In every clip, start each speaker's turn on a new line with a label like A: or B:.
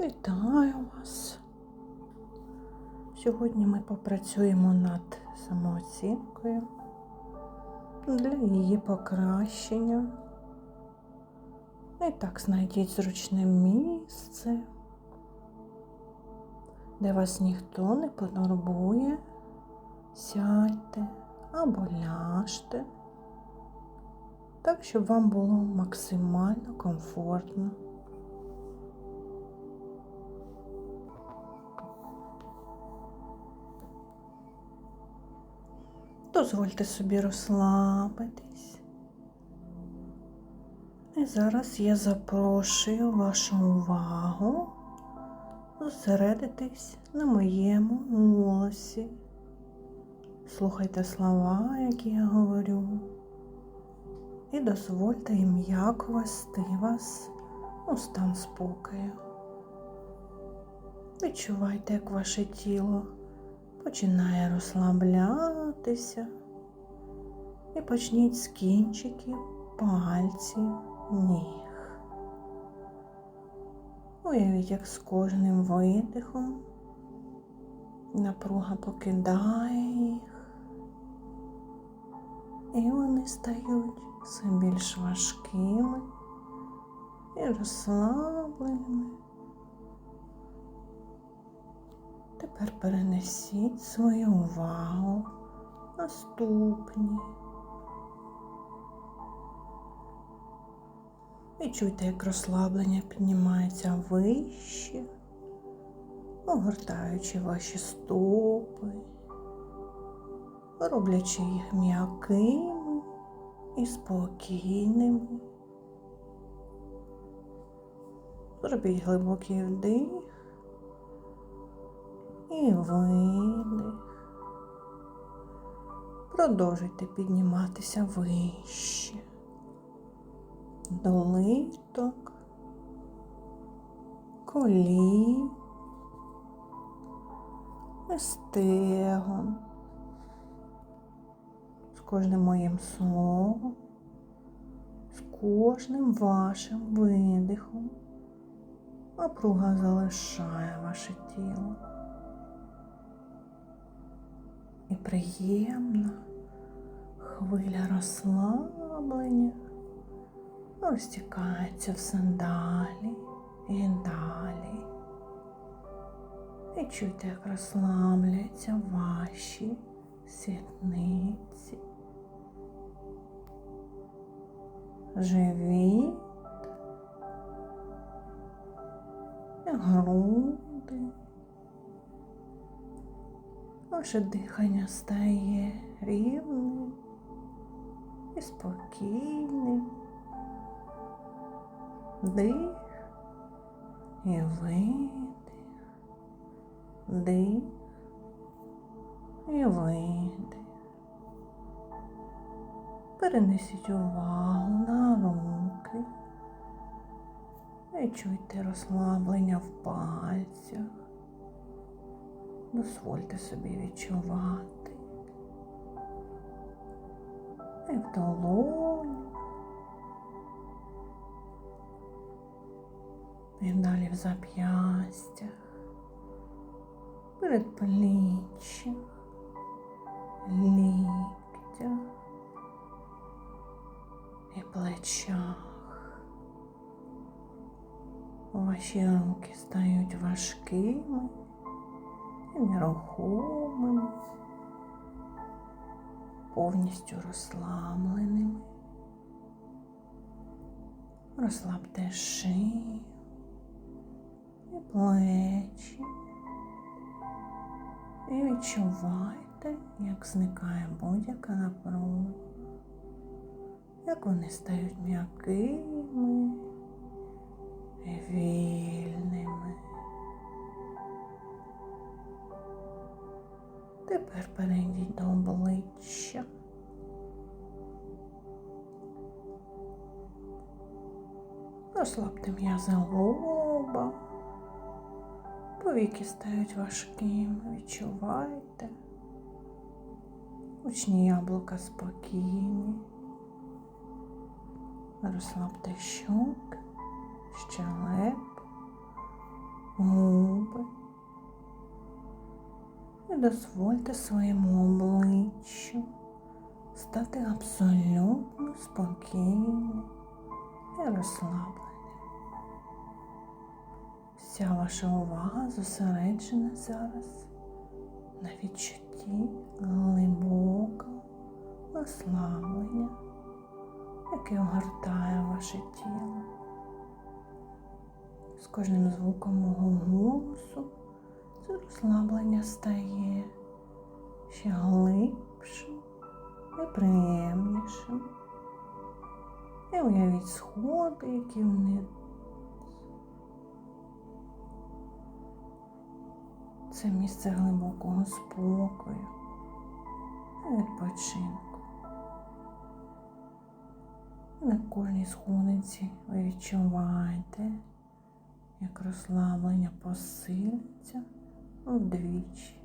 A: Вітаю вас. Сьогодні ми попрацюємо над самооцінкою для її покращення. І так знайдіть зручне місце, де вас ніхто не потурбує. Сядьте або ляжте, так, щоб вам було максимально комфортно. Дозвольте собі розслабитись. І зараз я запрошую вашу увагу зосередитись на моєму голосі. Слухайте слова, які я говорю, і дозвольте їм м'яко вести вас у стан спокою. Відчувайте, як ваше тіло починає розслаблятися і почніть з кінчиків пальців ніг. Уявіть, як з кожним видихом напруга покидає їх, і вони стають все більш важкими і розслабленими. Тепер перенесіть свою увагу на ступні. Відчуйте, як розслаблення піднімається вище, огортаючи ваші стопи, роблячи їх м'якими і спокійними. Зробіть глибокий вдих і видих. Продовжуйте підніматися вище. До литок, колін, стегон. З кожним моїм словом, з кожним вашим видихом напруга залишає ваше тіло. І приємна хвиля розслаблення розтікається все далі і далі. І чуйте, як розслабляються ваші сідниці, живіт, груди. Ваше дихання стає рівним і спокійним. Дих і видих, дих і видих. Перенесіть увагу на руки. Відчуйте розслаблення в пальцях. Дозвольте собі відчувати. І в долоні. І далі в зап'ястях, передпліччях, ліктях і плечах. Ваші руки стають важкими нерухомими, повністю розслабленими. Розслабте шию і плечі. І відчувайте, як зникає будь-яка напруга, як вони стають м'якими Розслабте м'язи лоба. Повіки стають важкими, відчувайте. Очні яблука спокійні. Розслабте щоки, щелеп, губи. І дозвольте своєму обличчю стати абсолютно спокійним і розслабленим. Вся ваша увага зосереджена зараз на відчутті глибокого розслаблення, яке огортає ваше тіло. З кожним звуком мого голосу це розслаблення стає ще глибшим і приємнішим. І уявіть сходи, які вниз. Це місце глибокого спокою і відпочинку. На кожній сходинці ви відчуваєте, як розслаблення посилюється вдвічі.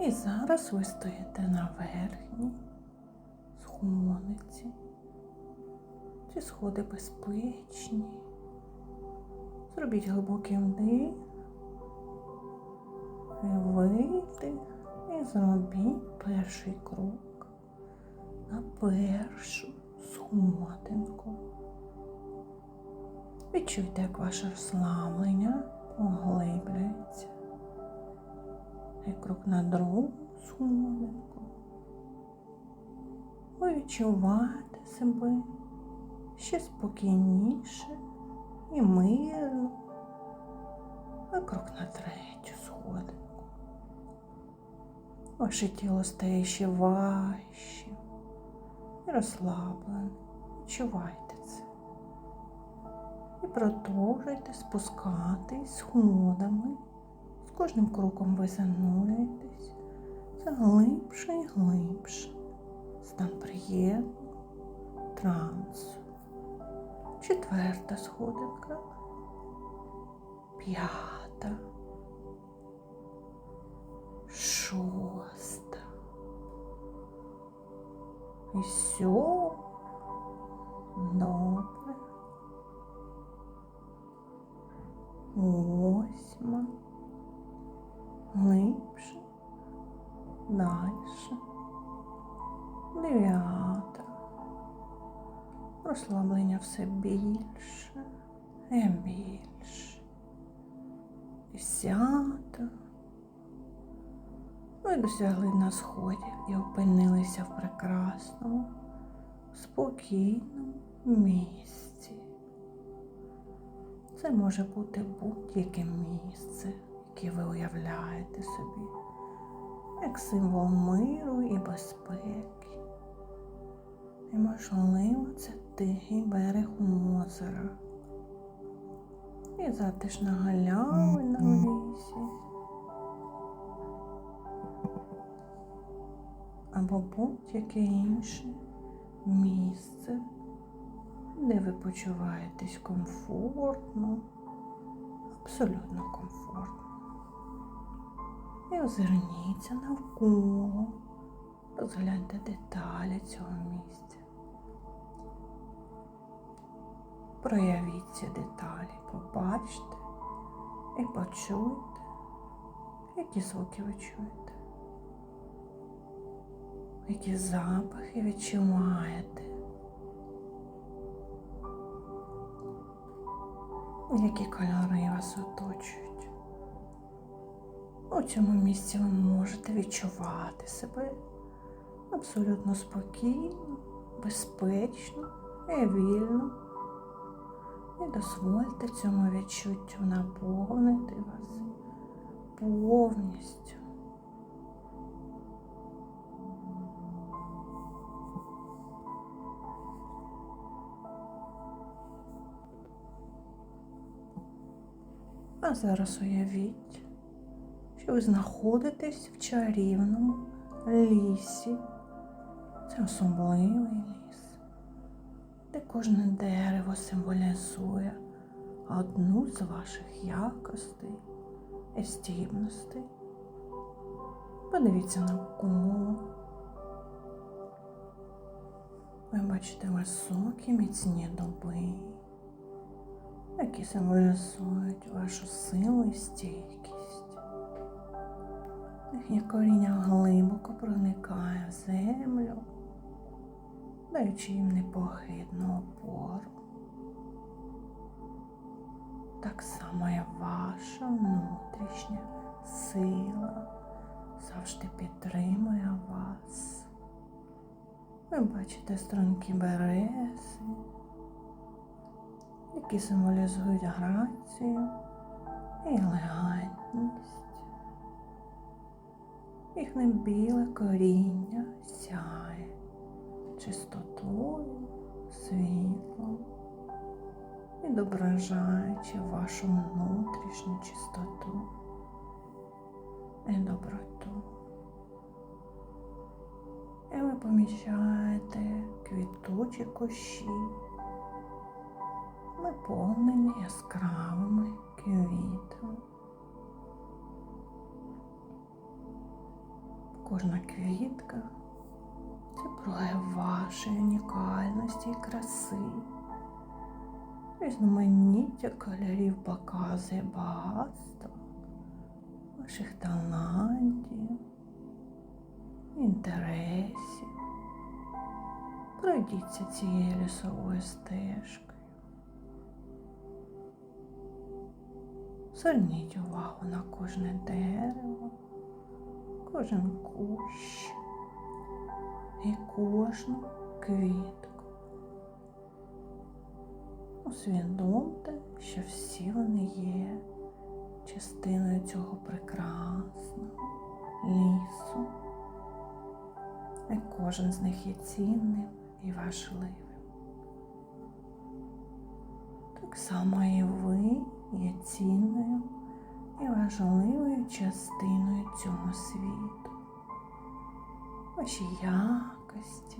A: І зараз ви стоїте на верхній сходинці. Ці сходи безпечні. Зробіть глибокий вдих видих. І зробіть перший крок на першу сходинку. Відчуйте, як ваше розслаблення поглиблюється. І крок на другу сходинку. Ви відчуваєте себе ще спокійніше і мирно. А крок на третю сходинку. Ваше тіло стає ще важче і розслаблене. Відчувайте це. І продовжуйте спускатись сходами. З кожним кроком ви занурюєтесь все глибше і глибше. Стан приємного трансу. Четверта сходинка. П'ята. Шоста. І сьома. Більше і більше. Десята. Ви досягли на сході і опинилися в прекрасному, спокійному місці. Це може бути будь-яке місце, яке ви уявляєте собі, як символ миру і безпеки. І, можливо, це тихий берег озера. І затишна галявина в лісі. Або будь-яке інше місце, де ви почуваєтесь комфортно, абсолютно комфортно. І озирніться навколо, розгляньте деталі цього місця. Проявіть ці деталі, побачте і почуйте, які звуки ви чуєте, які запахи відчуваєте, які кольори вас оточують. У цьому місці ви можете відчувати себе абсолютно спокійно, безпечно і вільно. І дозвольте цьому відчуттю наповнити вас повністю. А зараз уявіть, що ви знаходитесь в чарівному лісі. Це особливий ліс, де кожне дерево символізує одну з ваших якостей і здібностей. Подивіться навколо. Ви бачите високі міцні дуби, які символізують вашу силу і стійкість. Їхнє коріння глибоко проникає в землю, даючи їм непохитну опору. Так само і ваша внутрішня сила завжди підтримує вас. Ви бачите струнки берези, які символізують грацію і елегантність. Їхнє біле коріння сяє чистотою, світлом, відображаючи вашу внутрішню чистоту і доброту. І ви помічаєте квітучі кущі, наповнені яскравими квітами. Кожна квітка це вашої унікальності і краси. Різноманіття кольорів показує багатство ваших талантів, інтересів. Пройдіться цією лісовою стежкою. Зверніть увагу на кожне дерево, кожен кущ і кожну квітку. Усвідомте, що всі вони є частиною цього прекрасного лісу. І кожен з них є цінним і важливим. Так само і ви є цінною і важливою частиною цього світу. Ваші якості,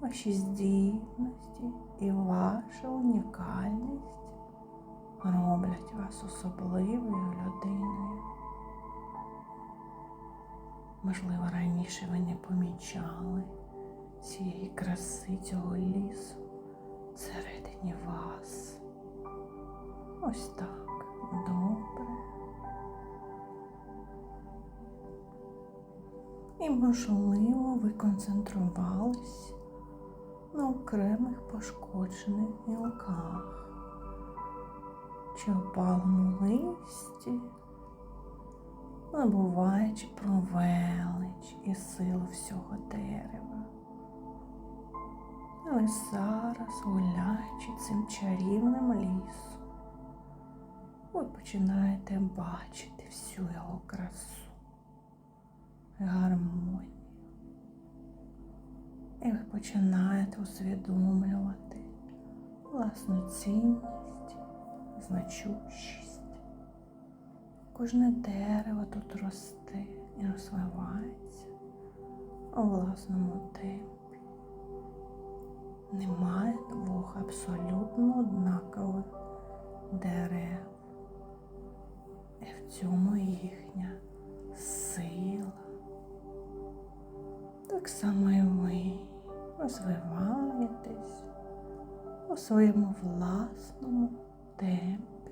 A: ваші здібності і ваша унікальність роблять вас особливою людиною. Можливо, раніше ви не помічали цієї краси цього лісу всередині вас. Ось так добре. І, можливо, ви концентрувались на окремих пошкоджених гілках чи опалому листі, забуваючи про велич і силу всього дерева. Але зараз, гуляючи цим чарівним лісом, ви починаєте бачити всю його красу, гармонію. І ви починаєте усвідомлювати власну цінність, значущість. Кожне дерево тут росте і розвивається у власному темпі. Немає двох абсолютно однакових дерев. І в цьому їхня сила. Так само і ви розвиваєтесь у своєму власному темпі.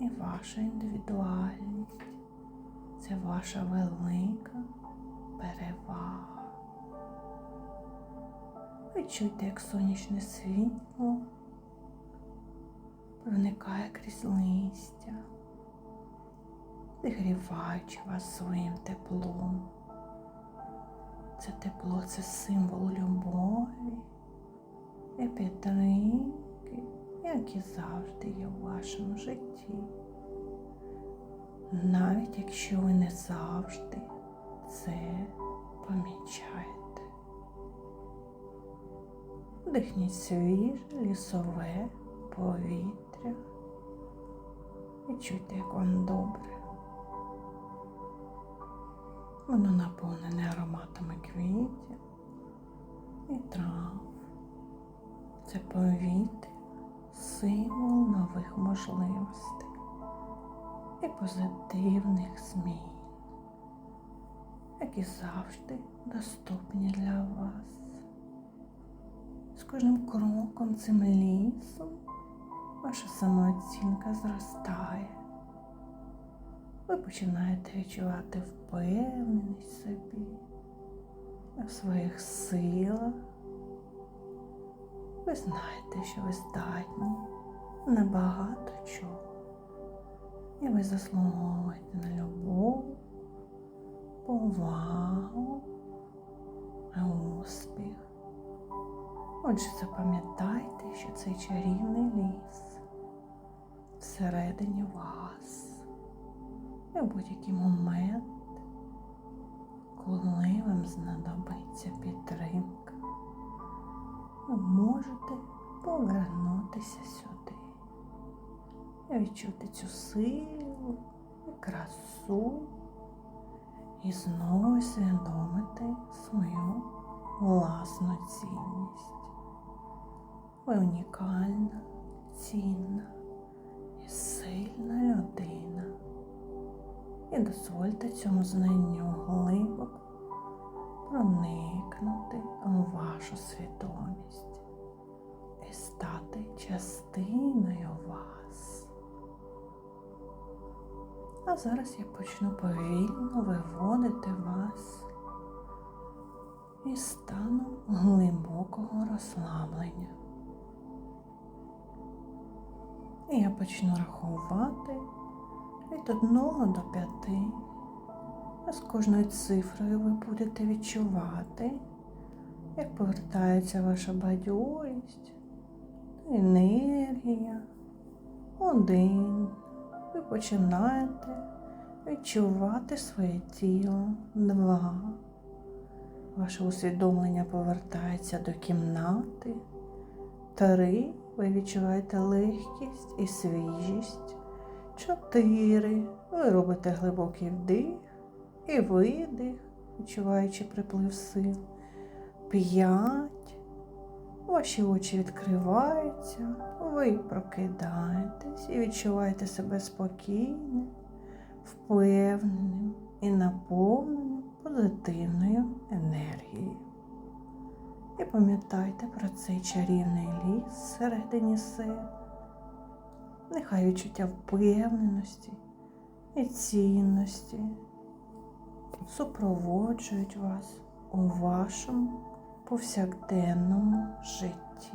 A: І ваша індивідуальність це ваша велика перевага. Ви чуєте, як сонячне світло проникає крізь листя, зігріваючи вас своїм теплом. Це тепло це символ любові і підтримки, як і завжди є у вашому житті. Навіть якщо ви не завжди це помічаєте. Вдихніть свіже лісове повітря і чуйте, як вам добре. Воно наповнене ароматами квітів і трав. Це повітря, символ нових можливостей і позитивних змін, які завжди доступні для вас. З кожним кроком цим лісом ваша самооцінка зростає. Ви починаєте відчувати впевненість собі, в своїх силах. Ви знаєте, що ви здатні на багато чого. І ви заслуговуєте на любов, повагу, успіх. Отже, запам'ятайте, що цей чарівний ліс всередині вас. І в будь-який момент, коли вам знадобиться підтримка, ви можете повернутися сюди і відчути цю силу і красу і знову усвідомити свою власну цінність. Ви унікальна, цінна і сильна людина. І дозвольте цьому знанню глибоко проникнути у вашу свідомість і стати частиною вас. А зараз я почну повільно виводити вас із стану глибокого розслаблення. І я почну рахувати від 1 до 5. А з кожною цифрою ви будете відчувати, як повертається ваша бадьорість, енергія. Один. Ви починаєте відчувати своє тіло. Два. Ваше усвідомлення повертається до кімнати. Три. Ви відчуваєте легкість і свіжість. Чотири. Ви робите глибокий вдих і видих, відчуваючи приплив сил. П'ять. Ваші очі відкриваються, ви прокидаєтесь і відчуваєте себе спокійним, впевненим і наповненим позитивною енергією. І пам'ятайте про цей чарівний ліс всередині себе. Нехай відчуття впевненості і цінності супроводжують вас у вашому повсякденному житті.